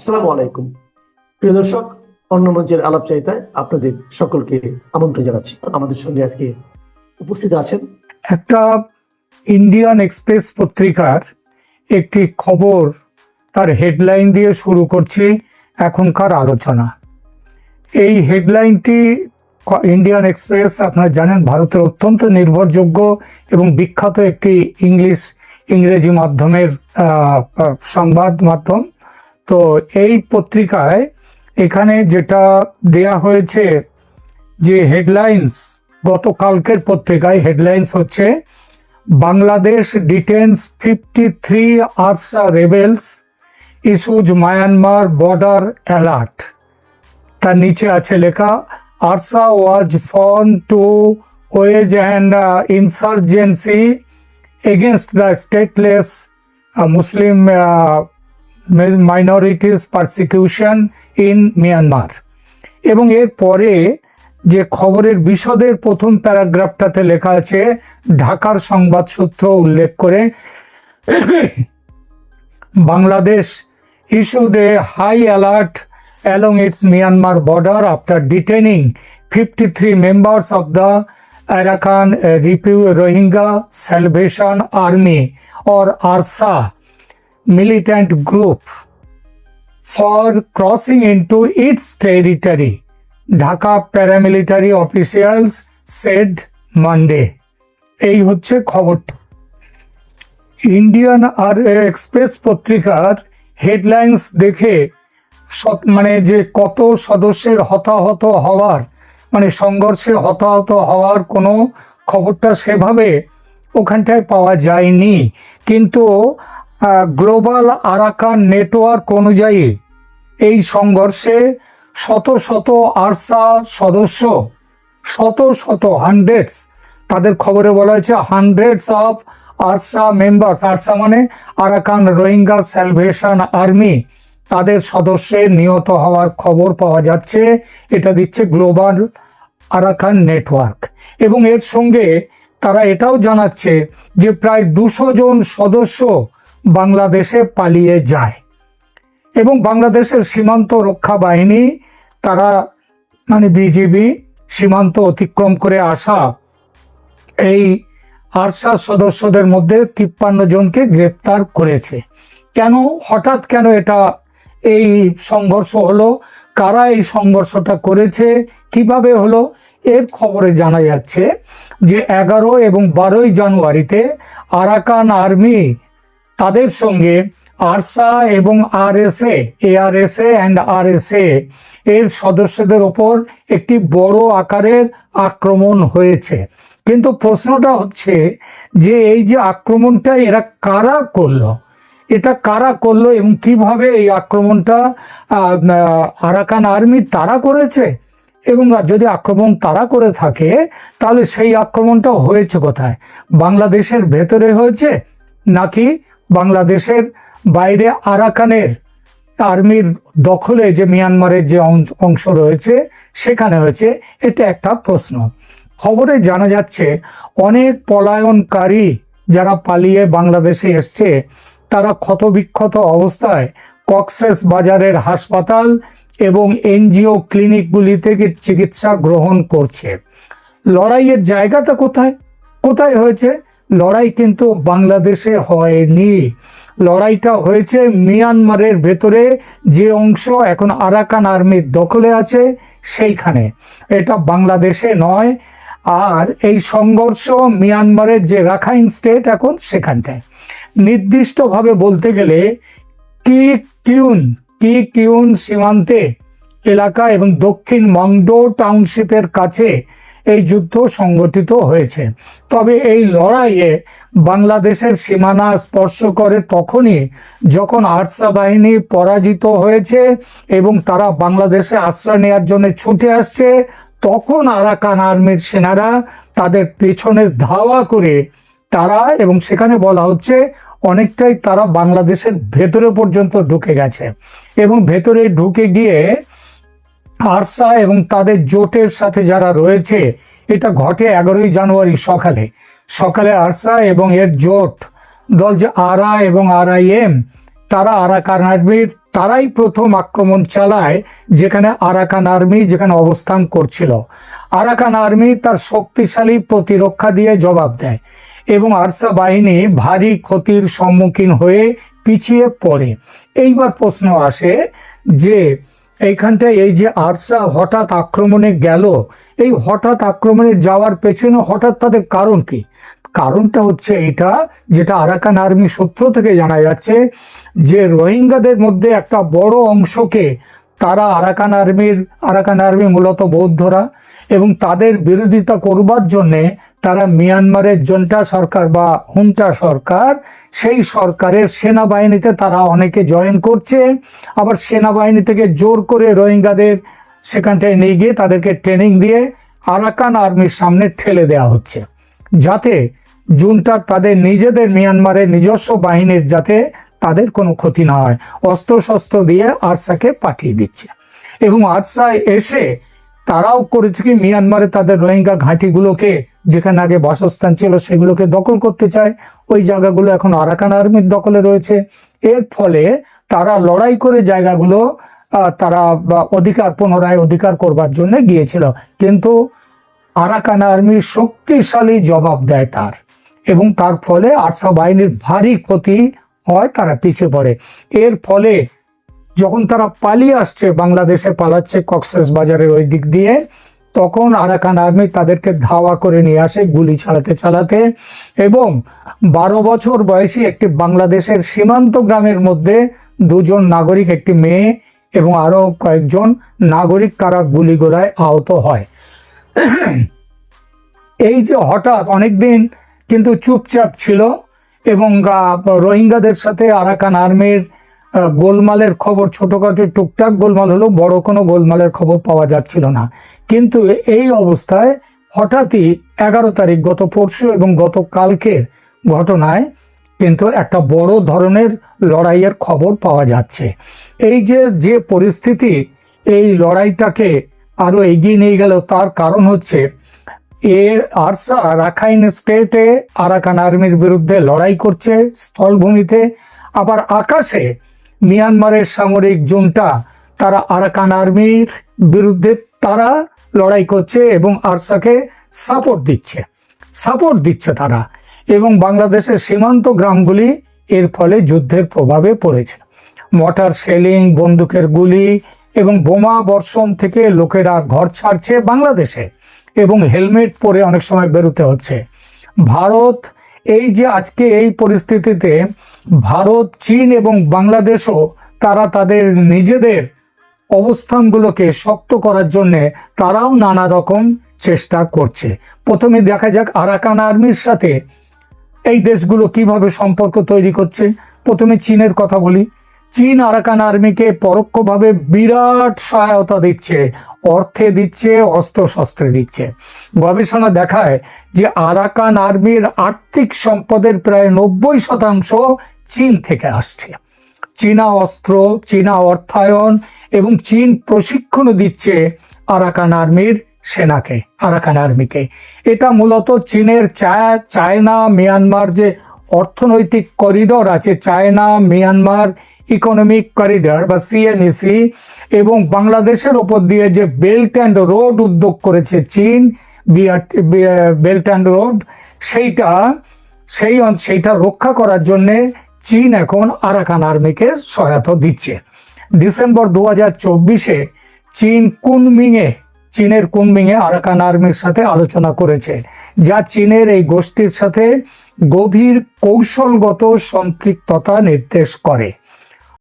আসসালামু আলাইকুম। প্রিয় দর্শক, অন্য মঞ্চের আলাপ চাইতায় আপনাদের সকলকে আমন্ত্রণ জানাচ্ছি। আমাদের সঙ্গে আজকে উপস্থিত আছেন একটা ইন্ডিয়ান এক্সপ্রেস পত্রিকার একটি খবর তার হেডলাইন দিয়ে শুরু করছি এখনকার আলোচনা। এই হেডলাইনটি ইন্ডিয়ান এক্সপ্রেস, আপনারা জানেন, ভারতের অত্যন্ত নির্ভরযোগ্য এবং বিখ্যাত একটি ইংলিশ ইংরেজি মাধ্যমের সংবাদ মাধ্যম। তো এই পত্রিকায় এখানে যেটা দেয়া হয়েছে যে হেডলাইন্স গতকালকের পত্রিকায় হেডলাইন্স হচ্ছে, Bangladesh detains fifty three ARSA rebels issues Myanmar border alert তার নিচে আছে লেখা, ARSA was formed to wage and insurgency against the stateless Muslim minorities persecution in Myanmar এবং এর পরে যে খবরের বিশদের প্রথম প্যারাগ্রাফটাতে লেখা আছে, ঢাকার সংবাদ সূত্র উল্লেখ করে Bangladesh issue they high alert along its Myanmar border after detaining fifty three members of the Arakan রিপিউ Rohingya Salvation Army or ARSA militant group for crossing into its territory, Dhaka paramilitary officials said Monday. এই হচ্ছে খবরটা Indian আর express পত্রিকার headlines দেখে মানে যে কত সদস্যের হতাহত হওয়ার মানে সংঘর্ষে হতাহত হওয়ার কোনো খবরটা সেভাবে ওখানটায় পাওয়া যায়নি কিন্তু গ্লোবাল আরাকান নেটওয়ার্ক অনুযায়ী এই সংঘর্ষে শত শত আরসা সদস্য, শত শত হান্ড্রেডস তাদের খবরে বলা হয়েছে hundreds of ARSA members ARSA মানে আরাকান রোহিঙ্গা স্যালভেশন আর্মি তাদের সদস্যের নিহত হওয়ার খবর পাওয়া যাচ্ছে। এটা দিচ্ছে গ্লোবাল আরাকান নেটওয়ার্ক। এবং এর সঙ্গে তারা এটাও জানাচ্ছে যে প্রায় দুশো জন সদস্য বাংলাদেশে পালিয়ে যায়। এবং বাংলাদেশের সীমান্ত রক্ষা বাহিনী, তারা মানে বিজিবি সীমান্ত অতিক্রম করে আসা এই আরসা সদস্যদের মধ্যে তিপ্পান্ন জনকে গ্রেপ্তার করেছে। কেন, হঠাৎ কেন এটা এই সংঘর্ষ হলো? কারা এই সংঘর্ষটা করেছে? কীভাবে হলো? এর খবরে জানা যাচ্ছে যে এগারো এবং বারোই জানুয়ারিতে আরাকান আর্মি তাদের সঙ্গে আরসা এবং আরএসএ, এআরএসএ অ্যান্ড আরএসএ এর সদস্যদের ওপর একটি বড় আকারের আক্রমণ হয়েছে। কিন্তু প্রশ্নটা হচ্ছে যে এই যে আক্রমণটা এরা কারা করল? এটা কারা করল এবং কীভাবে এই আক্রমণটা আরাকান আর্মি তারা করেছে? এবং যদি আক্রমণ তারা করে থাকে, তাহলে সেই আক্রমণটা হয়েছে কোথায়? বাংলাদেশের ভেতরে হয়েছে নাকি বাংলাদেশের বাইরে আরাকানের আর্মির দখলে যে মিয়ানমারের যে অংশ রয়েছে, সেখানে হয়েছে, এটা একটা প্রশ্ন। খবরে জানা যাচ্ছে, অনেক পলায়নকারী যারা পালিয়ে বাংলাদেশে এসছে, তারা ক্ষতবিক্ষত অবস্থায় কক্সেস বাজারের হাসপাতাল এবং এনজিও ক্লিনিকগুলি থেকে চিকিৎসা গ্রহণ করছে। লড়াইয়ের জায়গাটা কোথায়? কোথায় হয়েছে? লড়াই কিন্তু বাংলাদেশে হয়নি। লড়াইটা হয়েছে মিয়ানমারের ভেতরে, যে অংশ এখন আরাকান আর্মির দখলে আছে সেইখানে। এটা বাংলাদেশে নয়, আর এই সংঘর্ষ মিয়ানমারের যে রাখাইন স্টেট এখন সেখানটায়। নির্দিষ্টভাবে বলতে গেলে কি কিউন কি কিউন সীমান্তে এলাকা এবং দক্ষিণ মংডো টাউনশিপের কাছে এই যুদ্ধ সংগঠিত হয়েছে। তবে এই লড়াইয়ে বাংলাদেশের সীমানা স্পর্শ করে তখনই যখন আরসা বাহিনী পরাজিত হয়েছে এবং তারা বাংলাদেশে আশ্রয় নেওয়ার জন্য ছুটে আসছে, তখন আরাকান আর্মির সেনারা তাদের পেছনে ধাওয়া করে তারা এবং সেখানে বলা হচ্ছে অনেকটাই তারা বাংলাদেশের ভেতরে পর্যন্ত ঢুকে গেছে। এবং ভেতরে ঢুকে গিয়ে আরসা এবং তাদের জোটের সাথে যারা রয়েছে, এটা ঘটে এগারোই জানুয়ারি সকালে। সকালে আরসা এবং এর জোট দল যে আরা এবং আরআইএম তারা আরাকান আর্মির তারাই প্রথম আক্রমণ চালায় যেখানে আরাকান আর্মি যেখানে অবস্থান করছিল। আরাকান আর্মি তার শক্তিশালী প্রতিরক্ষা দিয়ে জবাব দেয় এবং আরসা বাহিনী ভারী ক্ষতির সম্মুখীন হয়ে পিছিয়ে পড়ে। এইবার প্রশ্ন আসে যে এইখানটায় এই যে আরসা হঠাৎ আক্রমণে গেল, এই হঠাৎ আক্রমণে যাওয়ার পেছনে হঠাৎ তাদের কারণ কি? কারণটা হচ্ছে এটা যেটা আরাকান আর্মি সূত্র থেকে জানা যাচ্ছে যে রোহিঙ্গাদের মধ্যে একটা বড় অংশকে তারা আরাকান আর্মির, আরাকান আর্মি মূলত বৌদ্ধরা এবং তাদের বিরোধিতা করবার জন্যে তারা মিয়ানমারের জন্টা সরকার বা হুন্টা সরকার, সেই সরকারের সেনাবাহিনীতে তারা অনেকে জয়েন করছে। আবার সেনাবাহিনী থেকে জোর করে রোহিঙ্গাদের সেখান থেকে নিয়ে গিয়ে তাদেরকে ট্রেনিং দিয়ে আরাকান আর্মির সামনে ঠেলে দেওয়া হচ্ছে। যাতে জুনটা তাদের নিজেদের মিয়ানমারের নিজস্ব বাহিনীর যাতে তাদের কোনো ক্ষতি না হয়। অস্ত্র শস্ত্র দিয়ে আরসাকে পাঠিয়ে দিচ্ছে। এবং আরসায় এসে তারাও করেছে কি, মিয়ানমারে তাদের রোহিঙ্গা ঘাঁটিগুলোকে যেখানে আগে বাসস্থান ছিল সেগুলোকে দখল করতে চায়। ওই জায়গাগুলো এখন আরাকান আর্মির দখলে রয়েছে। এর ফলে তারা লড়াই করে জায়গাগুলো তারা অধিকার পুনরায় অধিকার করবার জন্য গিয়েছিল। কিন্তু আরাকান আর্মি শক্তিশালী জবাব দেয় তার। এবং তার ফলে আরসা বাহিনীর ভারী ক্ষতি হয়, তারা পিছিয়ে পড়ে। এর ফলে যখন তারা পালিয়ে আসছে, বাংলাদেশে পালাচ্ছে কক্সেস বাজারের ওই দিক দিয়ে তখন আরাকান আর্মি তাদেরকে ধাওয়া করে নিয়ে আসে গুলি চালাতে চালাতে। এবং বারো বছর বয়সী একটি বাংলাদেশের সীমান্ত গ্রামের মধ্যে দুজন নাগরিক, একটি মেয়ে এবং আরও কয়েকজন নাগরিক তারা গুলিগোড়ায় আহত হয়। এই যে হঠাৎ অনেকদিন কিন্তু চুপচাপ ছিল এবং রোহিঙ্গাদের সাথে আরাকান আর্মির গোলমালের খবর ছোটখাটো টুকটাক, গোলমাল হলো বড় কোনো গোলমালের খবর পাওয়া যাচ্ছিল না। কিন্তু এই অবস্থায় হঠাৎই এগারো তারিখ, গত পরশু এবং গত কালকের ঘটনায় কিন্তু একটা বড় ধরনের লড়াইয়ের খবর পাওয়া যাচ্ছে। এই যে যে পরিস্থিতি, এই লড়াইটাকে আরও এগিয়ে নিয়ে গেল, তার কারণ হচ্ছে এর আরসা রাখাইন স্টেটে আরাকান আর্মির বিরুদ্ধে লড়াই করছে স্থলভূমিতে, আবার আকাশে মিয়ানমারের সামরিক জুনটা, তারা আরাকান আর্মির বিরুদ্ধে তারা লড়াই করছে এবং আরসাকে সাপোর্ট দিচ্ছে। সাপোর্ট দিচ্ছে তারা। এবং বাংলাদেশের সীমান্ত গ্রামগুলি এর ফলে যুদ্ধের প্রভাবে পড়েছে। মটার শেলিং বন্দুকের গুলি এবং বোমা বর্ষণ থেকে লোকেরা ঘর ছাড়ছে বাংলাদেশে এবং হেলমেট পরে অনেক সময় বেরোতে হচ্ছে। ভারত এই যে আজকে এই পরিস্থিতিতে ভারত, চীন এবং বাংলাদেশও তারা তাদের নিজেদের অবস্থানগুলোকে শক্ত করার জন্য তারাও নানা রকম চেষ্টা করছে। প্রথমে দেখা যাক আরাকান আর্মির সাথে এই দেশগুলো কীভাবে সম্পর্ক তৈরি করছে। প্রথমে চীনের কথা বলি। চীন আরাকান আর্মিকে পরোক্ষভাবে বিরাট সহায়তা দিচ্ছে, অর্থে দিচ্ছে অস্ত্র শস্ত্রে দিচ্ছে। গবেষণা দেখায় যে আরাকান আর্মির আর্থিক সম্পদের প্রায় নব্বই শতাংশ চীন থেকে আসছে। চীনা অস্ত্র, চীনা অর্থায়ন এবং চীন প্রশিক্ষণও দিচ্ছে আরাকান আর্মির সেনাকে, আরাকান আর্মিকে। এটা মূলত চীনের চায়না, মিয়ানমার যে অর্থনৈতিক করিডর আছে, চায়না, মিয়ানমার ইকোনমিক করিডর বা সিএমইসি এবং বাংলাদেশের ওপর দিয়ে যে বেল্ট অ্যান্ড রোড উদ্যোগ করেছে চীন বেল্ট অ্যান্ড রোড সেইটা, সেই সেইটা রক্ষা করার জন্যে চীন এখন আরাকান আর্মিকে সহায়তা দিচ্ছে। ডিসেম্বর দু হাজার চব্বিশে চীন কুনমিংয়ে, চীনের কুনমিংয়ে আরাকান আর্মির সাথে আলোচনা করেছে, যা চীনের এই গোষ্ঠীর সাথে গভীর কৌশলগত সম্পৃক্ততা নির্দেশ করে।